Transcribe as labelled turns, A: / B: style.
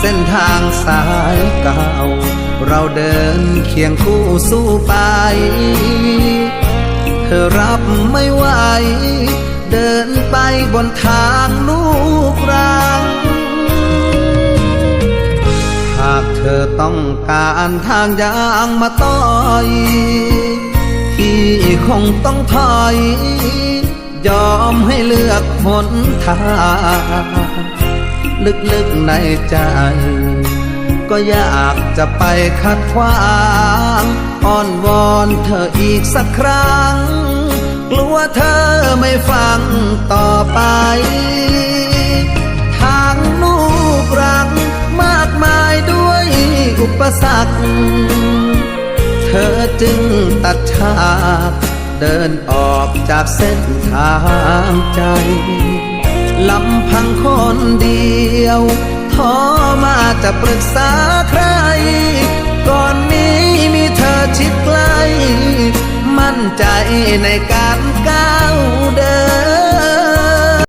A: เส้นทางสายเก่า เราเดินเคียงคู่สู้ไป เธอรับไม่ไหว เดินไปบนทางลูกรัง หากเธอต้องการทางยางมาต่อยที่คงต้องถอย ยอมให้เลือกหนทาง ลึกๆในใจ ก็อยากจะไปขัดขวางอ้อนวอนเธออีกสักครั้ง กลัวเธอไม่ฟังต่อไป ทางลูกรักมากมายด้วยอุปสรรค เธอจึงตัดฉากเดินออกจากเส้นทางใจลำพังคนดี ยวท้อมาจะปรึกษาใคร ก่อนนี้มีเธอชิดใกล้ มั่นใจในการก้าวเดิน